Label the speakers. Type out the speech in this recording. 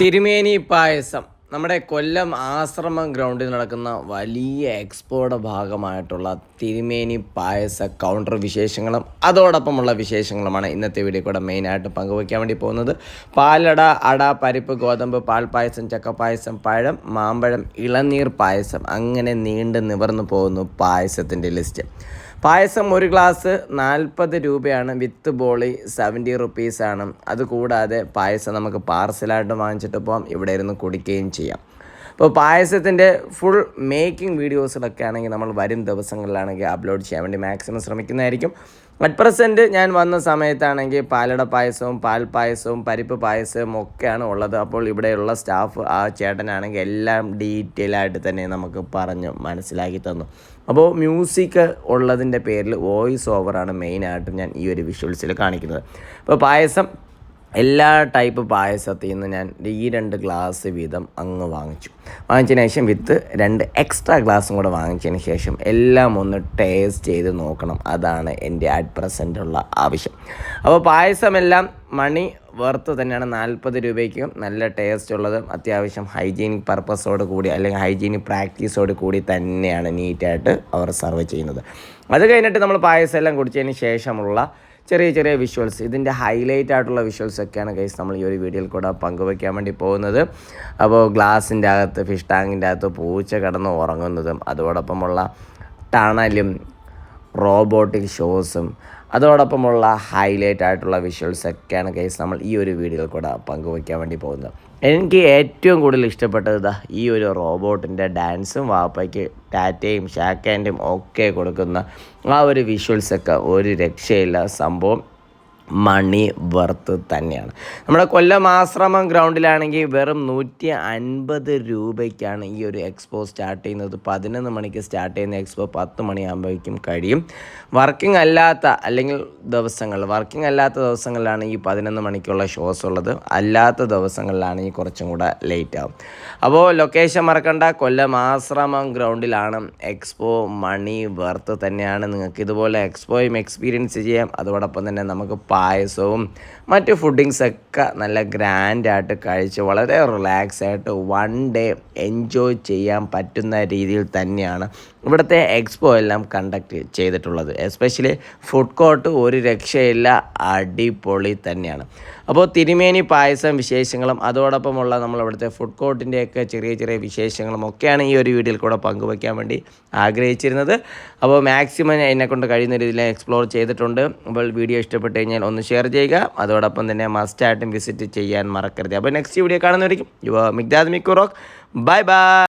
Speaker 1: തിരുമേനി പായസം നമ്മുടെ കൊല്ലം ആശ്രമം ഗ്രൗണ്ടിൽ നടക്കുന്ന വലിയ എക്സ്പോയുടെ ഭാഗമായിട്ടുള്ള തിരുമേനി പായസ കൗണ്ടർ വിശേഷങ്ങളും അതോടൊപ്പമുള്ള വിശേഷങ്ങളുമാണ് ഇന്നത്തെ വീഡിയോ കൂടെ മെയിനായിട്ട് പങ്കുവയ്ക്കാൻ വേണ്ടി പോകുന്നത് പാലട അട പരിപ്പ് ഗോതമ്പ് പാൽ ചക്ക ചക്കപ്പായസം പഴം മാമ്പഴം ഇളനീർ പായസം അങ്ങനെ നീണ്ട് നിവർന്നു പോകുന്നു പായസത്തിൻ്റെ ലിസ്റ്റ് പായസം ഒരു ഗ്ലാസ് നാൽപ്പത് രൂപയാണ് വിത്ത് ബോളി സെവൻറ്റി റുപ്പീസാണ് അതുകൂടാതെ പായസം നമുക്ക് പാർസലായിട്ട് വാങ്ങിച്ചിട്ട് പോകാം ഇവിടെ ഇരുന്ന് കുടിക്കുകയും ചെയ്യാം അപ്പോൾ പായസത്തിൻ്റെ ഫുൾ മേക്കിംഗ് വീഡിയോസിലൊക്കെ ആണെങ്കിൽ നമ്മൾ വരും ദിവസങ്ങളിലാണെങ്കിൽ അപ്ലോഡ് ചെയ്യാൻ വേണ്ടി മാക്സിമം ശ്രമിക്കുന്നതായിരിക്കും അറ്റ് പ്രസൻറ്റ് ഞാൻ വന്ന സമയത്താണെങ്കിൽ പാലട പായസവും പാൽ പായസവും പരിപ്പ് പായസവും ഒക്കെയാണ് ഉള്ളത് അപ്പോൾ ഇവിടെയുള്ള സ്റ്റാഫ് ആ ചേട്ടനാണെങ്കിൽ എല്ലാം ഡീറ്റെയിൽ ആയിട്ട് തന്നെ നമുക്ക് പറഞ്ഞ് മനസ്സിലാക്കി തന്നു അപ്പോൾ മ്യൂസിക് ഉള്ളതിൻ്റെ പേരിൽ വോയിസ് ഓവറാണ് മെയിനായിട്ടും ഞാൻ ഈ ഒരു വിഷ്വൽസിൽ കാണിക്കുന്നത് അപ്പോൾ പായസം എല്ലാ ടൈപ്പ് പായസത്തിൽ നിന്ന് ഞാൻ ഈ രണ്ട് ഗ്ലാസ് വീതം അങ്ങ് വാങ്ങിച്ചു വാങ്ങിച്ചതിന് ശേഷം വിത്ത് രണ്ട് എക്സ്ട്രാ ഗ്ലാസും കൂടെ വാങ്ങിച്ചതിന് ശേഷം എല്ലാം ഒന്ന് ടേസ്റ്റ് ചെയ്ത് നോക്കണം അതാണ് എൻ്റെ അറ്റ് പ്രസൻ്റ് ഉള്ള ആവശ്യം അപ്പോൾ പായസമെല്ലാം മണി വെർത്ത് തന്നെയാണ് നാൽപ്പത് രൂപയ്ക്കും നല്ല ടേസ്റ്റ് ഉള്ളതും അത്യാവശ്യം ഹൈജീനിക് പർപ്പസോട് കൂടി അല്ലെങ്കിൽ ഹൈജീനിക് പ്രാക്ടീസോട് കൂടി തന്നെയാണ് നീറ്റായിട്ട് അവർ സർവ് ചെയ്യുന്നത് അത് കഴിഞ്ഞിട്ട് നമ്മൾ പായസം എല്ലാം കുടിച്ചതിന് ശേഷമുള്ള ചെറിയ ചെറിയ വിഷ്വൽസ് ഇതിൻ്റെ ഹൈലൈറ്റ് ആയിട്ടുള്ള വിഷ്വൽസ് ഒക്കെയാണ് ഗൈസ് നമ്മൾ ഈ ഒരു വീഡിയോയിൽ കൂടെ പങ്കുവയ്ക്കാൻ വേണ്ടി പോകുന്നത് അപ്പോൾ ഗ്ലാസിൻ്റെ അകത്ത് ഫിഷ് ടാങ്കിൻ്റെ അകത്ത് പൂച്ച കിടന്ന് ഉറങ്ങുന്നതും അതോടൊപ്പമുള്ള ടണലും റോബോട്ടിക് ഷോസും അതോടൊപ്പമുള്ള ഹൈലൈറ്റ് ആയിട്ടുള്ള വിഷ്വൽസൊക്കെയാണ് കേസ് നമ്മൾ ഈ ഒരു വീഡിയോയിൽ കൂടെ പങ്കുവയ്ക്കാൻ വേണ്ടി പോകുന്നത് എനിക്ക് ഏറ്റവും കൂടുതൽ ഇഷ്ടപ്പെട്ടത് ഈ ഒരു റോബോട്ടിൻ്റെ ഡാൻസും വാപ്പയ്ക്ക് ടാറ്റയും ഷാക്കാൻഡും ഒക്കെ കൊടുക്കുന്ന ആ ഒരു വിഷ്വൽസൊക്കെ ഒരു രക്ഷയില്ല സംഭവം മണി വർത്ത് തന്നെയാണ് നമ്മുടെ കൊല്ലം ആശ്രമം ഗ്രൗണ്ടിലാണെങ്കിൽ വെറും നൂറ്റി അൻപത് രൂപയ്ക്കാണ് ഈ ഒരു എക്സ്പോ സ്റ്റാർട്ട് ചെയ്യുന്നത് പതിനൊന്ന് മണിക്ക് സ്റ്റാർട്ട് ചെയ്യുന്ന എക്സ്പോ പത്ത് മണിയാകുമ്പോഴേക്കും കഴിയും വർക്കിംഗ് അല്ലാത്ത അല്ലെങ്കിൽ ദിവസങ്ങൾ വർക്കിംഗ് അല്ലാത്ത ദിവസങ്ങളിലാണ് ഈ പതിനൊന്ന് മണിക്കുള്ള ഷോസ് ഉള്ളത് അല്ലാത്ത ദിവസങ്ങളിലാണ് ഈ കുറച്ചും കൂടെ ലേറ്റ് ആവും അപ്പോൾ ലൊക്കേഷൻ മറക്കണ്ട കൊല്ലം ആശ്രമം ഗ്രൗണ്ടിലാണ് എക്സ്പോ മണി വർത്ത് തന്നെയാണ് നിങ്ങൾക്ക് ഇതുപോലെ എക്സ്പോയും എക്സ്പീരിയൻസ് ചെയ്യാം അതോടൊപ്പം തന്നെ നമുക്ക് പായസവും മറ്റ് ഫുഡിങ്സൊക്കെ നല്ല ഗ്രാൻഡായിട്ട് കഴിച്ച് വളരെ റിലാക്സ് ആയിട്ട് വൺ ഡേ എൻജോയ് ചെയ്യാൻ പറ്റുന്ന രീതിയിൽ തന്നെയാണ് ഇവിടുത്തെ എക്സ്പോ എല്ലാം കണ്ടക്ട് ചെയ്തിട്ടുള്ളത് എസ്പെഷ്യലി ഫുഡ് കോർട്ട് ഒരു രക്ഷയില്ല അടിപൊളി തന്നെയാണ് അപ്പോൾ തിരുമേനി പായസം വിശേഷങ്ങളും അതോടൊപ്പമുള്ള നമ്മൾ ഇവിടുത്തെ ഫുഡ് കോർട്ടിൻ്റെയൊക്കെ ചെറിയ ചെറിയ വിശേഷങ്ങളും ഒക്കെയാണ് ഈ ഒരു വീഡിയോയിൽ കൂടെ പങ്കുവയ്ക്കാൻ വേണ്ടി ആഗ്രഹിച്ചിരുന്നത് അപ്പോൾ മാക്സിമം എന്നെക്കൊണ്ട് കഴിയുന്ന രീതിയിൽ എക്സ്പ്ലോർ ചെയ്തിട്ടുണ്ട് അപ്പോൾ വീഡിയോ ഇഷ്ടപ്പെട്ട് കഴിഞ്ഞാൽ ചെയ്യാൻ ഒന്ന് ഷെയർ ചെയ്യുക അതോടൊപ്പം തന്നെ മസ്റ്റായിട്ടും വിസിറ്റ് ചെയ്യാൻ മറക്കരുത് അപ്പോൾ നെക്സ്റ്റ് വീഡിയോ കാണുന്നവരിക്കും യുവ മിഗ്ദാദ് മിക്കുറോക്ക് ബൈ ബൈ